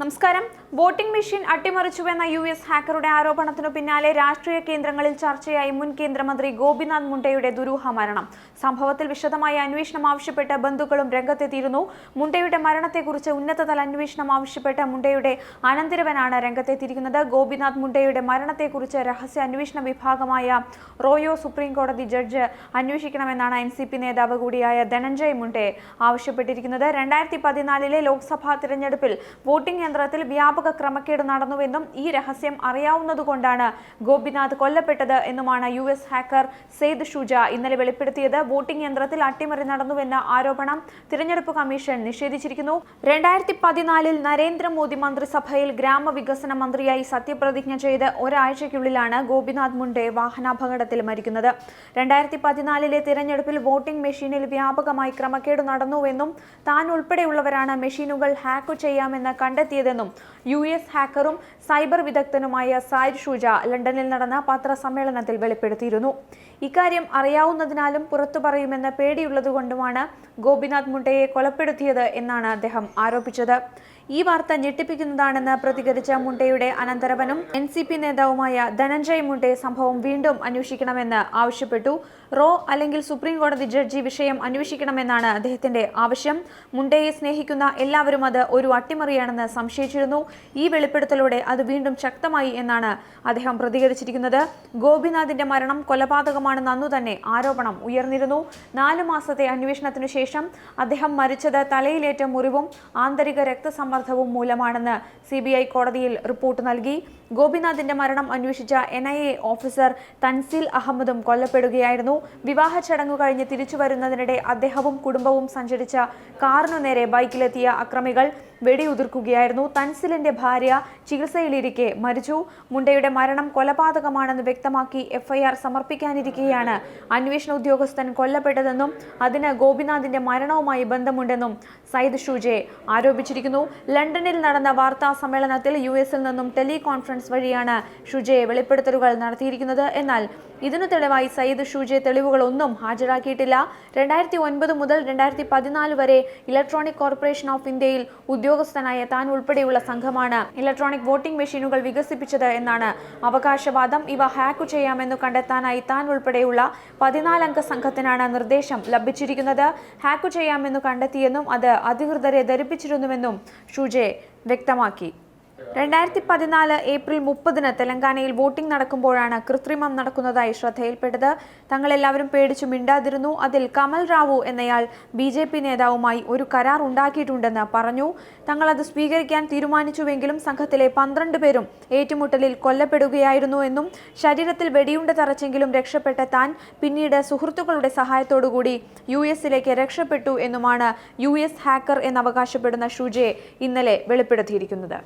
നമസ്കാരം. Voting machine അട്ടിമറിച്ചുവെന്ന U S ഹാക്കറുടെ ആരോപണത്തിനു പിന്നാലെ രാഷ്ട്രീയ കേന്ദ്രങ്ങളിൽ ചർച്ചയായി മുൻ കേന്ദ്രമന്ത്രി ഗോപിനാഥ് മുണ്ടയുടെ ദുരൂഹ മരണം. സംഭവത്തിൽ വിശദമായ അന്വേഷണം ആവശ്യപ്പെട്ട് ബന്ധുക്കളും രംഗത്തെത്തിയിരുന്നു. മുണ്ടയുടെ മരണത്തെക്കുറിച്ച് ഉന്നതതല അന്വേഷണം ആവശ്യപ്പെട്ട് മുണ്ടയുടെ അനന്തിരവനാണ് രംഗത്തെത്തിയിരിക്കുന്നത്. ഗോപിനാഥ് മുണ്ടയുടെ മരണത്തെക്കുറിച്ച് രഹസ്യ അന്വേഷണ വിഭാഗമായ റോയോ സുപ്രീം കോടതി ജഡ്ജ് അന്വേഷിക്കണമെന്നാണ് എൻ സി പി നേതാവ് കൂടിയായ ധനഞ്ജയ് മുണ്ടെ ആവശ്യപ്പെട്ടിരിക്കുന്നത്. രണ്ടായിരത്തി പതിനാലിലെ ലോക്സഭാ തിരഞ്ഞെടുപ്പിൽ വോട്ടിംഗ് യന്ത്രത്തിൽ വ്യാപക ക്രമക്കേട് നടന്നുവെന്നും ഈ രഹസ്യം അറിയാവുന്നതുകൊണ്ടാണ് ഗോപിനാഥ് കൊല്ലപ്പെട്ടത് എന്നുമാണ് U S hacker Syed Shuja ഇന്നലെ വെളിപ്പെടുത്തിയത്. വോട്ടിംഗ് യന്ത്രത്തിൽ അട്ടിമറി നടന്നുവെന്ന ആരോപണം തിരഞ്ഞെടുപ്പ് കമ്മീഷൻ നിഷേധിച്ചിരിക്കുന്നു. രണ്ടായിരത്തി പതിനാലിൽ നരേന്ദ്രമോദി മന്ത്രിസഭയിൽ ഗ്രാമവികസന മന്ത്രിയായി സത്യപ്രതിജ്ഞ ചെയ്ത് ഒരാഴ്ചയ്ക്കുള്ളിലാണ് ഗോപിനാഥ് മുണ്ടെ വാഹനാപകടത്തിൽ മരിക്കുന്നത്. രണ്ടായിരത്തി പതിനാലിലെ തിരഞ്ഞെടുപ്പിൽ വോട്ടിംഗ് മെഷീനിൽ വ്യാപകമായി ക്രമക്കേട് നടന്നുവെന്നും താൻ ഉൾപ്പെടെയുള്ളവരാണ് മെഷീനുകൾ ഹാക്ക് ചെയ്യാമെന്ന് കണ്ടെത്തിയതെന്നും യു എസ് ഹാക്കറും സൈബർ വിദഗ്ധനുമായ സായിദ് ഷുജ ലണ്ടനിൽ നടന്ന പത്രസമ്മേളനത്തിൽ വെളിപ്പെടുത്തിയിരുന്നു. ഇക്കാര്യം അറിയാവുന്നതിനാലും പുറത്തു പറയുമെന്ന് പേടിയുള്ളതുകൊണ്ടുമാണ് ഗോപിനാഥ് മുണ്ടയെ കൊലപ്പെടുത്തിയത് എന്നാണ് അദ്ദേഹം ആരോപിച്ചത്. ഈ വാർത്ത ഞെട്ടിപ്പിക്കുന്നതാണെന്ന് പ്രതികരിച്ച മുണ്ടയുടെ അനന്തരവനും എൻ സി പി നേതാവുമായ ധനഞ്ജയ് മുണ്ടെ സംഭവം വീണ്ടും അന്വേഷിക്കണമെന്ന് ആവശ്യപ്പെട്ടു. റോ അല്ലെങ്കിൽ സുപ്രീം കോടതി ജഡ്ജി വിഷയം അന്വേഷിക്കണമെന്നാണ് അദ്ദേഹത്തിന്റെ ആവശ്യം. മുണ്ടയെ സ്നേഹിക്കുന്ന എല്ലാവരും അത് ഒരു അട്ടിമറിയാണെന്ന് സംശയിച്ചിരുന്നു. ഈ വെളിപ്പെടുത്തലോടെ അത് വീണ്ടും ശക്തമായി എന്നാണ് അദ്ദേഹം പ്രതികരിച്ചിരിക്കുന്നത്. ഗോപിനാഥിന്റെ മരണം കൊലപാതകമാണെന്ന് അന്നു തന്നെ ആരോപണം ഉയർന്നിരുന്നു. നാലു മാസത്തെ അന്വേഷണത്തിനു ശേഷം അദ്ദേഹം മരിച്ചത് തലയിലേറ്റ മുറിവും ആന്തരിക രക്തസമ്മർദ്ദവും മൂലമാണെന്ന് സി ബി ഐ കോടതിയിൽ റിപ്പോർട്ട് നൽകി. ഗോപിനാഥിന്റെ മരണം അന്വേഷിച്ച N I A officer Thanseel അഹമ്മദും കൊല്ലപ്പെടുകയായിരുന്നു. വിവാഹ ചടങ്ങു കഴിഞ്ഞ് തിരിച്ചു വരുന്നതിനിടെ അദ്ദേഹവും കുടുംബവും സഞ്ചരിച്ച കാറിനു നേരെ ബൈക്കിലെത്തിയ അക്രമികൾ വെടിയുതിർക്കുകയായിരുന്നു. തൻസിലിന്റെ ഭാര്യ ചികിത്സയിലിരിക്കെ മരിച്ചു. മുണ്ടയുടെ മരണം കൊലപാതകമാണെന്ന് വ്യക്തമാക്കി എഫ്ഐആർ സമർപ്പിക്കാനിരിക്കെയാണ് അന്വേഷണ ഉദ്യോഗസ്ഥൻ കൊല്ലപ്പെട്ടതെന്നും അതിന് ഗോപിനാഥിന്റെ മരണവുമായി ബന്ധമുണ്ടെന്നും സയ്യിദ് ഷൂജെ ആരോപിച്ചിരിക്കുന്നു. ലണ്ടനിൽ നടന്ന വാർത്താ സമ്മേളനത്തിൽ യു എസിൽ നിന്നും ടെലികോൺഫറൻസ് വഴിയാണ് ഷുജെ വെളിപ്പെടുത്തലുകൾ നടത്തിയിരിക്കുന്നത്. എന്നാൽ ഇതിനു തെളിവായി സയ്യിദ് ഷുജെ തെളിവുകളൊന്നും ഹാജരാക്കിയിട്ടില്ല. രണ്ടായിരത്തി ഒൻപത് മുതൽ രണ്ടായിരത്തി പതിനാല് വരെ ഇലക്ട്രോണിക് കോർപ്പറേഷൻ ഓഫ് ഇന്ത്യയിൽ ഉദ്യോഗസ്ഥനായ താൻ ഉൾപ്പെടെയുള്ള സംഘമാണ് ഇലക്ട്രോണിക് വോട്ടിംഗ് മെഷീനുകൾ വികസിപ്പിച്ചത് എന്നാണ് അവകാശവാദം. ഇവ ഹാക്ക് ചെയ്യാമെന്ന് കണ്ടെത്താനായി താൻ ഉൾപ്പെടെയുള്ള പതിനാലംഗ സംഘത്തിനാണ് നിർദ്ദേശം ലഭിച്ചിരിക്കുന്നത്. ഹാക്ക് ചെയ്യാമെന്ന് കണ്ടെത്തിയെന്നും അത് അധികൃതരെ ധരിപ്പിച്ചിരുന്നുവെന്നും ഷൂജെ വ്യക്തമാക്കി. രണ്ടായിരത്തി പതിനാല് ഏപ്രിൽ മുപ്പതിന് തെലങ്കാനയിൽ വോട്ടിംഗ് നടക്കുമ്പോഴാണ് കൃത്രിമം നടക്കുന്നതായി ശ്രദ്ധയിൽപ്പെട്ടത്. തങ്ങളെല്ലാവരും പേടിച്ചു മിണ്ടാതിരുന്നു. അതിൽ കമൽ റാവു എന്നയാൾ ബി ജെ പി നേതാവുമായി ഒരു കരാർ ഉണ്ടാക്കിയിട്ടുണ്ടെന്ന് പറഞ്ഞു. തങ്ങളത് സ്വീകരിക്കാൻ തീരുമാനിച്ചുവെങ്കിലും സംഘത്തിലെ പന്ത്രണ്ട് പേരും ഏറ്റുമുട്ടലിൽ കൊല്ലപ്പെടുകയായിരുന്നു എന്നും ശരീരത്തിൽ വെടിയുണ്ട തറച്ചെങ്കിലും രക്ഷപ്പെട്ട താൻ പിന്നീട് സുഹൃത്തുക്കളുടെ സഹായത്തോടുകൂടി യു എസിലേക്ക് രക്ഷപ്പെട്ടു എന്നുമാണ് യു എസ് ഹാക്കർ എന്നവകാശപ്പെടുന്ന ഷുജെ ഇന്നലെ വെളിപ്പെടുത്തിയിരിക്കുന്നത്.